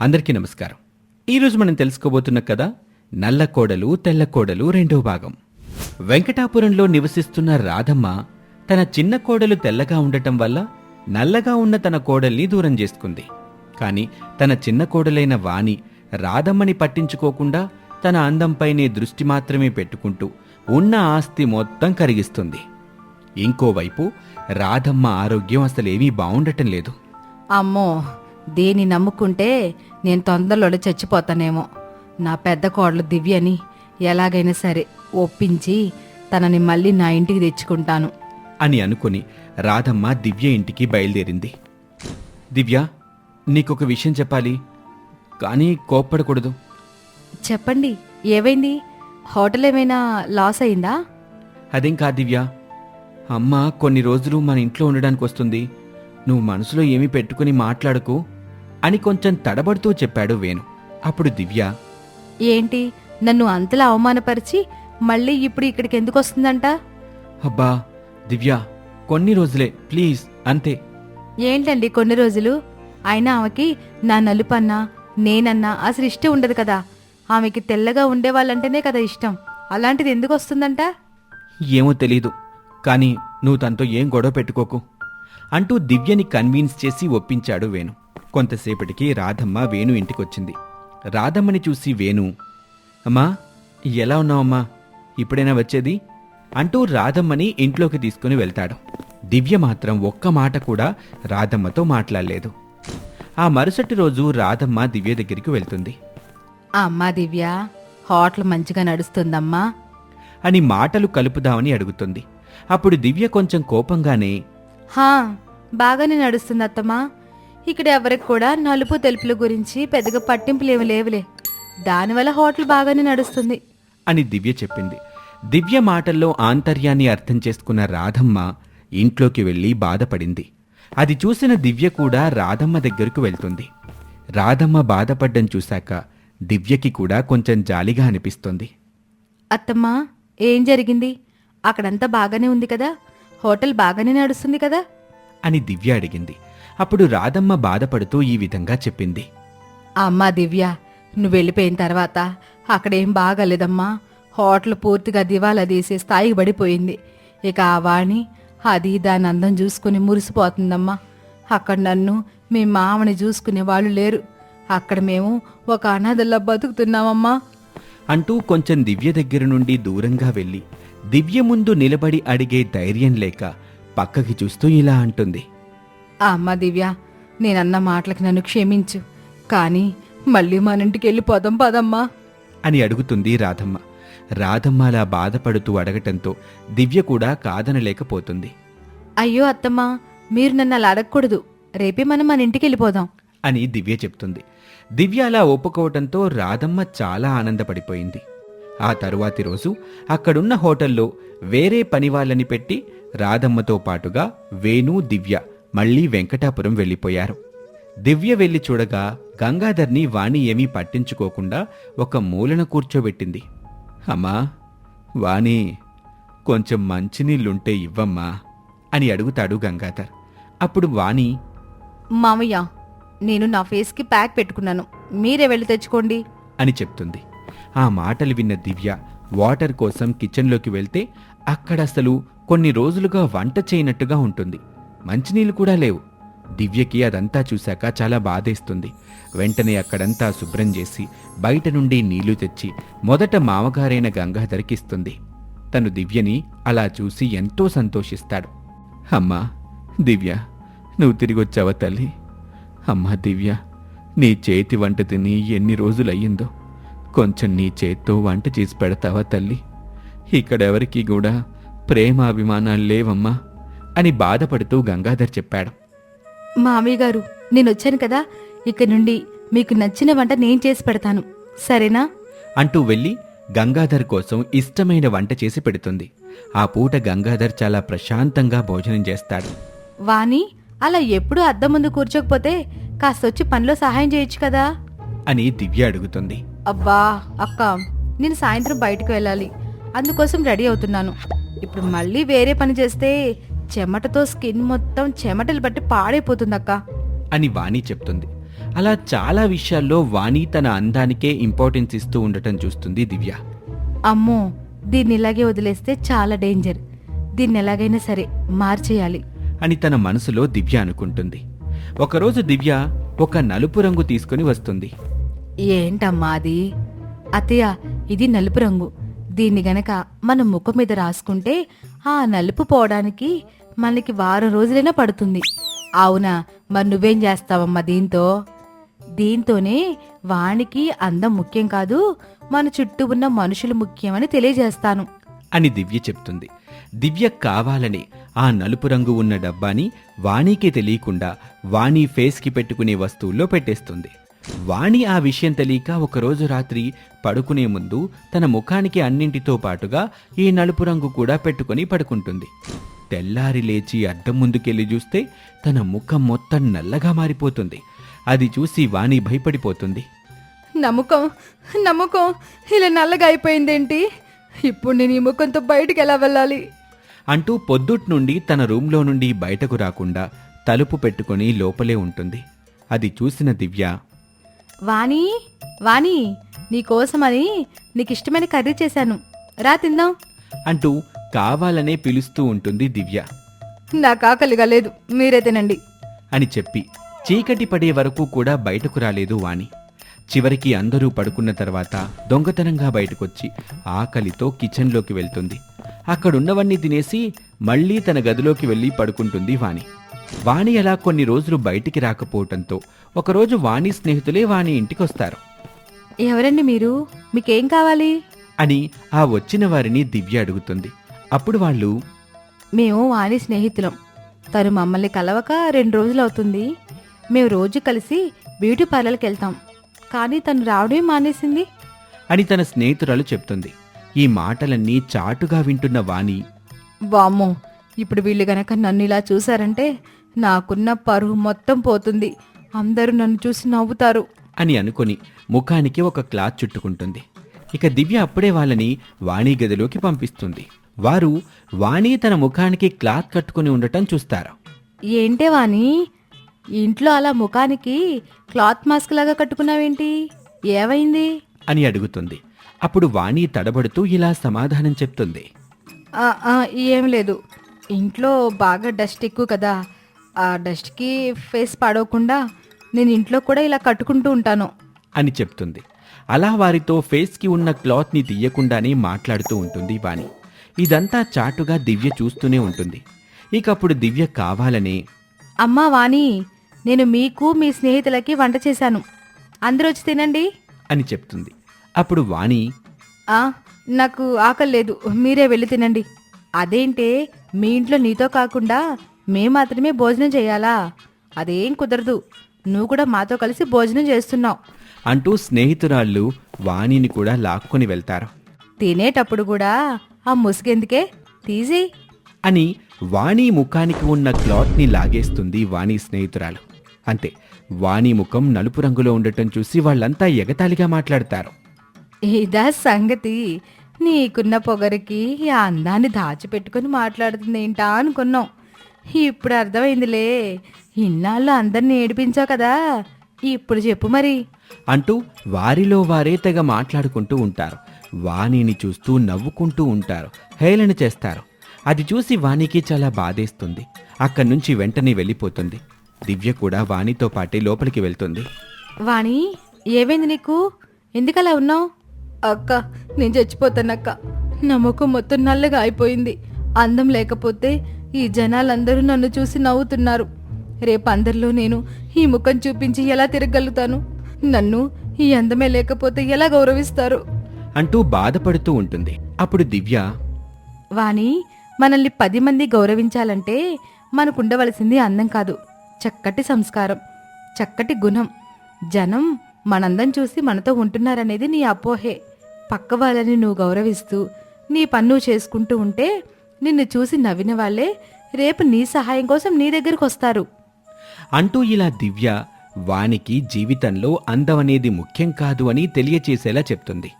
అందరికీ నమస్కారం. ఈరోజు మనం తెలుసుకోబోతున్న కథ నల్ల కోడలు తెల్ల కోడలు రెండో భాగం. వెంకటాపురంలో నివసిస్తున్న రాధమ్మ తన చిన్న కోడలు తెల్లగా ఉండటం వల్ల నల్లగా ఉన్న తన కోడల్ని దూరం చేసుకుంది. కాని తన చిన్న కోడలైన వాణి రాధమ్మని పట్టించుకోకుండా తన అందంపైనే దృష్టి మాత్రమే పెట్టుకుంటూ ఉన్న ఆస్తి మొత్తం కరిగిస్తుంది. ఇంకోవైపు రాధమ్మ ఆరోగ్యం అసలేమీ బాగుండటం లేదు. అమ్మో! దేన్ని నమ్ముకుంటే నేను తొందరలో చచ్చిపోతానేమో. నా పెద్ద కోడలు దివ్యని ఎలాగైనా సరే ఒప్పించి తనని మళ్ళీ నా ఇంటికి తెచ్చుకుంటాను. అని అనుకుని రాధమ్మ దివ్య ఇంటికి బయలుదేరింది. దివ్య నీకొక విషయం చెప్పాలి. కానీ కోప్పడకూడదు. చెప్పండి ఏవైంది హోటల్ ఏమైనా లాస్ అయిందా? అదేం కాదు దివ్య. అమ్మ కొన్ని రోజులు మన ఇంట్లో ఉండడానికి వస్తుంది నువ్వు మనసులో ఏమీ పెట్టుకుని మాట్లాడకు. అని కొంచెం తడబడుతూ చెప్పాడు వేణు. అప్పుడు దివ్య ఏంటి నన్ను అంతలా అవమానపరిచి మళ్ళీ ఇప్పుడు ఇక్కడికి ఎందుకు వస్తుందంట అబ్బా దివ్య కొన్ని రోజులే ప్లీజ్ అంతే. ఏంటండి కొన్ని రోజులు? అయినా ఆమెకి నా నలుపన్నా నేనన్నా అసలు ఇష్టం ఉండదు కదా. ఆమెకి తెల్లగా ఉండేవాళ్ళంటేనే కదా ఇష్టం. అలాంటిది ఎందుకు వస్తుందంట ఏమో తెలీదు. కానీ నువ్వు తనతో ఏం గొడవ పెట్టుకోకు అంటూ దివ్యని కన్విన్స్ చేసి ఒప్పించాడు వేణు. కొంతసేపటికి రాధమ్మ వేణు ఇంటికొచ్చింది. రాధమ్మని చూసి వేణు అమ్మా ఎలా ఉన్నావమ్మా? ఇప్పుడైనా వచ్చేది? అంటూ రాధమ్మని ఇంట్లోకి తీసుకుని వెళ్తాడు. దివ్య మాత్రం ఒక్క మాట కూడా రాధమ్మతో మాట్లాడలేదు. ఆ మరుసటి రోజు రాధమ్మ దివ్య దగ్గరికి వెళ్తుంది. అమ్మా దివ్య హోటల్ మంచిగా నడుస్తుందమ్మా. అని మాటలు కలుపుదామని అడుగుతుంది. అప్పుడు దివ్య కొంచెం కోపంగానే హా బాగానే నడుస్తుంది అత్తమ్మా ఇక్కడ ఎవరికి కూడా నలుపు తెలుపుల గురించి పెద్దగా పట్టింపులు ఏమి లేవులే. దానివల్ల హోటల్ బాగానే నడుస్తుంది. అని దివ్య చెప్పింది. దివ్య మాటల్లో ఆంతర్యాన్ని అర్థం చేసుకున్న రాధమ్మ ఇంట్లోకి వెళ్ళి బాధపడింది. అది చూసిన దివ్య కూడా రాధమ్మ దగ్గరకు వెళ్తుంది. రాధమ్మ బాధపడ్డం చూశాక దివ్యకి కూడా కొంచెం జాలిగా అనిపిస్తుంది. అత్తమ్మా ఏం జరిగింది? అక్కడంతా బాగానే ఉంది కదా? హోటల్ బాగానే నడుస్తుంది కదా? అని దివ్య అడిగింది. అప్పుడు రాధమ్మ బాధపడుతూ ఈ విధంగా చెప్పింది. అమ్మా దివ్య నువ్వు వెళ్ళిపోయిన తర్వాత అక్కడేం బాగాలేదమ్మా. హోటల్ పూర్తిగా దివాలా తీసే స్థాయికి పడిపోయింది. ఇక ఆ వాణి అది దాని అందం చూసుకుని మురిసిపోతుందమ్మా. అక్కడ నన్ను మీ మామని చూసుకునే వాళ్ళు లేరు. అక్కడ మేము ఒక అనాథల్లా బతుకుతున్నామమ్మా. అంటూ కొంచెం దివ్య దగ్గర నుండి దూరంగా వెళ్ళి దివ్య ముందు నిలబడి అడిగే ధైర్యం లేక పక్కకి చూస్తూ ఇలా అంటుంది. అమ్మ దివ్య నేనన్న మాటలకి నన్ను క్షమించు. కానీ మళ్ళీ మన ఇంటికి వెళ్ళిపోదాం పదమ్మా. అని అడుగుతుంది రాధమ్మ. రాధమ్మ అలా బాధపడుతూ అడగటంతో దివ్య కూడా కాదనలేకపోతుంది. అయ్యో అత్తమ్మా మీరు నన్ను అలా అడగకూడదు. రేపే మనం మన ఇంటికి వెళ్ళిపోదాం అని దివ్య చెప్తుంది. దివ్య అలా ఒప్పుకోవటంతో రాధమ్మ చాలా ఆనందపడిపోయింది. ఆ తరువాతి రోజు అక్కడున్న హోటల్లో వేరే పని వాళ్ళని పెట్టి రాధమ్మతో పాటుగా వేణు దివ్య మళ్ళీ వెంకటాపురం వెళ్ళిపోయారు. దివ్య వెళ్ళి చూడగా గంగాధర్ని వాణి ఏమీ పట్టించుకోకుండా ఒక మూలన కూర్చోబెట్టింది. అమ్మా వాణి కొంచెం మంచినీళ్ళుంటే ఇవ్వమ్మా అని అడుగుతాడు గంగాధర్. అప్పుడు వాణి మామయ్య నేను నా ఫేస్కి ప్యాక్ పెట్టుకున్నాను. మీరే వెళ్ళి తెచ్చుకోండి అని చెప్తుంది. ఆ మాటలు విన్న దివ్య వాటర్ కోసం కిచెన్లోకి వెళ్తే అక్కడ అసలు కొన్ని రోజులుగా వంట చేయనట్టుగా ఉంటుంది. మంచినీళ్ళు కూడా లేవు. దివ్యకి అదంతా చూశాక చాలా బాధేస్తుంది. వెంటనే అక్కడంతా శుభ్రం చేసి బయట నుండి నీళ్ళు తెచ్చి మొదట మామగారైన గంగాధర్కిస్తుంది తను దివ్యని అలా చూసి ఎంతో సంతోషిస్తాడు. అమ్మా దివ్య నువ్వు తిరిగొచ్చావా తల్లి? అమ్మా దివ్య నీ చేతి వంట తిని ఎన్ని రోజులయ్యిందో. కొంచెం నీ చేత్తో వంట చేసి పెడతావా తల్లి? ఇక్కడెవరికీ కూడా ప్రేమ అభిమానాలు లేవమ్మా. అని బాధపడుతూ గంగాధర్ చెప్పాడు. మామయ్య గారు నేను వచ్చాను కదా. ఇక నుండి మీకు నచ్చిన వంట నేను చేసి పెడతాను. సరేనా? అంటూ వెళ్ళి గంగాధర్ కోసం ఇష్టమైన వంట చేసి పెడుతుంది. ఆ పూట గంగాధర్ చాలా ప్రశాంతంగా భోజనం చేస్తాడు. వాణి అలా ఎప్పుడూ అద్దం ముందు కూర్చోకపోతే కాస్త వచ్చి పనిలో సహాయం చేయొచ్చు కదా? అని దివ్య అడుగుతుంది. అబ్బా అక్క నేను సాయంత్రం బయటకు వెళ్ళాలి. అందుకోసం రెడీ అవుతున్నాను. ఇప్పుడు మళ్ళీ వేరే పని చేస్తే చెమటతో స్కిన్ మొత్తం చెమటలు బట్టి పాడైపోతుంది అక్క అని వాణి చెప్తుంది. అలా చాలా విషయాల్లో వాణి తన అందానికే ఇంపార్టెన్స్ ఇస్తూ ఉండటం చూస్తుంది దివ్య. అమ్మో దీన్ని ఇలాగే వదిలేస్తే చాలా డేంజర్. దీన్ని ఎలాగైనా సరే మార్చేయాలి. అని తన మనసులో దివ్య అనుకుంటుంది. ఒకరోజు దివ్య ఒక నలుపు రంగు తీసుకుని వస్తుంది. ఏంటమ్మా అది? అత్తయ్య ఇది నలుపు రంగు. దీన్ని గనక మన ముఖం మీద రాసుకుంటే ఆ నలుపు పోవడానికి మనకి వారం రోజులైనా పడుతుంది. అవునా? మరి నువ్వేం చేస్తావమ్మా దీంతో? దీంతోనే వానికి అందం ముఖ్యం కాదు మన చుట్టూ ఉన్న మనుషులు ముఖ్యమని తెలియజేస్తాను. అని దివ్య చెప్తుంది. దివ్య కావాలని ఆ నలుపు రంగు ఉన్న డబ్బాని వాణికి తెలియకుండా వాణి ఫేస్కి పెట్టుకునే వస్తువుల్లో పెట్టేస్తుంది. వాణి ఆ విషయం తెలియక ఒకరోజు రాత్రి పడుకునే ముందు తన ముఖానికి అన్నింటితో పాటుగా ఈ నలుపు రంగు కూడా పెట్టుకుని పడుకుంటుంది. తెల్లారి లేచి అద్దం ముందుకెళ్ళి చూస్తే తన ముఖం మొత్తం నల్లగా మారిపోతుంది. అది చూసి వాణి భయపడిపోతుంది. నమ్మకం నమ్మకం ఇలా నల్లగా అయిపోయిందేంటి? ఇప్పుడు నేను ఈ ముఖంతో బయటికి ఎలా వెళ్ళాలి? అంటూ పొద్దుట్ నుండి తన రూంలో నుండి బయటకు రాకుండా తలుపు పెట్టుకొని లోపలే ఉంటుంది. అది చూసిన దివ్య వాణి వాణి నీకోసమని నీకు ఇష్టమైన కర్రీ చేశాను. రా తిందాం. అంటూ కావాలనే పిలుస్తూ ఉంటుంది దివ్య. నాకు ఆకలిగా లేదు మీరే తినండి. అని చెప్పి చీకటి పడే వరకు కూడా బయటకు రాలేదు వాణి. చివరికి అందరూ పడుకున్న తర్వాత దొంగతనంగా బయటకొచ్చి ఆకలితో కిచెన్లోకి వెళ్తుంది. అక్కడున్నవన్నీ తినేసి మళ్ళీ తన గదిలోకి వెళ్ళి పడుకుంటుంది వాణి. వాణి అలా కొన్ని రోజులు బయటికి రాకపోవటంతో ఒకరోజు వాణి స్నేహితులే వాణి ఇంటికొస్తారు. ఎవరండి మీరు? మీకేం కావాలి? అని ఆ వచ్చిన వారిని దివ్య అడుగుతుంది. అప్పుడు వాళ్ళు మేము వాణి స్నేహితులం. తను మమ్మల్ని కలవక రెండు రోజులు అవుతుంది. మేము రోజు కలిసి బ్యూటీ పార్లర్కి వెళ్తాం. కానీ తను రావడమే మానేసింది. అని తన స్నేహితురాలు చెప్తుంది. ఈ మాటలన్నీ చాటుగా వింటున్న వాణి వామ్మో! ఇప్పుడు వీళ్ళు గనక నన్ను ఇలా చూశారంటే నాకున్న పరువు మొత్తం పోతుంది. అందరూ నన్ను చూసి నవ్వుతారు. అని అనుకొని ముఖానికి ఒక క్లాత్ చుట్టుకుంటుంది. ఇక దివ్య అప్పుడే వాళ్ళని వాణి గదిలోకి పంపిస్తుంది. వారు వాణి తన ముఖానికి క్లాత్ కట్టుకుని ఉండటం చూస్తారు. ఏంటే వాణి? ఇంట్లో అలా ముఖానికి క్లాత్ మాస్క్ లాగా కట్టుకున్నావేంటి? ఏమైంది? అని అడుగుతుంది. అప్పుడు వాణి తడబడుతూ ఇలా సమాధానం చెప్తుంది. ఆ, ఆ, ఏం లేదు. ఇంట్లో బాగా డస్ట్ ఎక్కువ కదా. ఆ డస్ట్కి ఫేస్ పాడవకుండా నేను ఇంట్లో కూడా ఇలా కట్టుకుంటూ ఉంటాను. అని చెప్తుంది. అలా వారితో ఫేస్కి ఉన్న క్లాత్ని తీయకుండానే మాట్లాడుతూ ఉంటుంది వాణి. ఇదంతా చాటుగా దివ్య చూస్తూనే ఉంటుంది. ఇక అప్పుడు దివ్య కావాలనే అమ్మా వాణి నేను మీకు మీ స్నేహితులకి వంట చేశాను. అందరూ వచ్చి తినండి. అని చెప్తుంది. అప్పుడు వాణి ఆ, నాకు ఆకలి లేదు మీరే వెళ్ళి తినండి. అదేంటే మీ ఇంట్లో నీతో కాకుండా మేము మాత్రమే భోజనం చేయాలా? అదేం కుదరదు. నువ్వు కూడా మాతో కలిసి భోజనం చేస్తున్నావు. అంటూ స్నేహితురాళ్ళు వాణిని కూడా లాక్కొని వెళ్తారు. తినేటప్పుడు కూడా ఆ ముసుగెందుకే? తీసి. అని వాణి ముఖానికి ఉన్న క్లాత్ని లాగేస్తుంది వాణి స్నేహితురాలు. అంతే వాణి ముఖం నలుపు రంగులో ఉండటం చూసి వాళ్ళంతా ఎగతాళిగా మాట్లాడతారు. ఇదా సంగతి. నీకున్న పొగరికి ఆ అందాన్ని దాచిపెట్టుకుని మాట్లాడుతుంది ఏంటా అనుకున్నాం. ఇప్పుడు అర్థమైందిలే. ఇన్నాళ్ళు అందరిని ఏడిపించావు కదా. ఇప్పుడు చెప్పు మరి. అంటూ వారిలో వారే తెగ మాట్లాడుకుంటూ ఉంటారు. వాణిని చూస్తూ నవ్వుకుంటూ ఉంటారు హేళన చేస్తారు. అది చూసి వాణికి చాలా బాధేస్తుంది. అక్కడి నుంచి వెంటనే వెళ్ళిపోతుంది. దివ్య కూడా వాణితో పాటే లోపలికి వెళ్తుంది. వాణి ఏమైంది నీకు? ఎందుకలా ఉన్నావు? అక్క నేను చచ్చిపోతానక్క. నా ముఖం మొత్తం నల్లగా అయిపోయింది. అందం లేకపోతే ఈ జనాలందరూ నన్ను చూసి నవ్వుతున్నారు. రేపు అందరిలో నేను ఈ ముఖం చూపించి ఎలా తిరగలుగుతాను నన్ను ఈ అందమే లేకపోతే ఎలా గౌరవిస్తారు? అంటూ బాధపడుతూ ఉంటుంది. అప్పుడు దివ్య వాణి మనల్ని పది మంది గౌరవించాలంటే మనకుండవలసింది అందం కాదు. చక్కటి సంస్కారం చక్కటి గుణం. జనం మనందం చూసి మనతో ఉంటున్నారనేది నీ అపోహే. పక్క వాళ్ళని నువ్వు గౌరవిస్తూ నీ పన్ను చేసుకుంటూ ఉంటే నిన్ను చూసి నవ్విన వాళ్ళే రేపు నీ సహాయం కోసం నీ దగ్గరకు వస్తారు. అంటూ ఇలా దివ్య వానికి జీవితంలో అందం అనేది ముఖ్యం కాదు అని తెలియచేసేలా చెప్తుంది.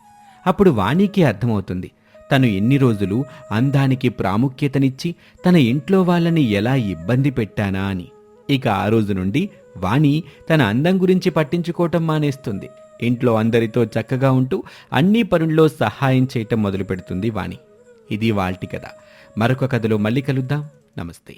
అప్పుడు వాణికి అర్థమవుతుంది. తను ఎన్ని రోజులు అందానికి ప్రాముఖ్యతనిచ్చి తన ఇంట్లో వాళ్ళని ఎలా ఇబ్బంది పెట్టానా అని. ఇక ఆ రోజు నుండి వాణి తన అందం గురించి పట్టించుకోవటం మానేస్తుంది. ఇంట్లో అందరితో చక్కగా ఉంటూ అన్ని పనుల్లో సహాయం చేయటం మొదలు పెడుతుంది వాణి. ఇది వాల్టి కథ. మరొక కథలో మళ్ళీ కలుద్దాం. నమస్తే.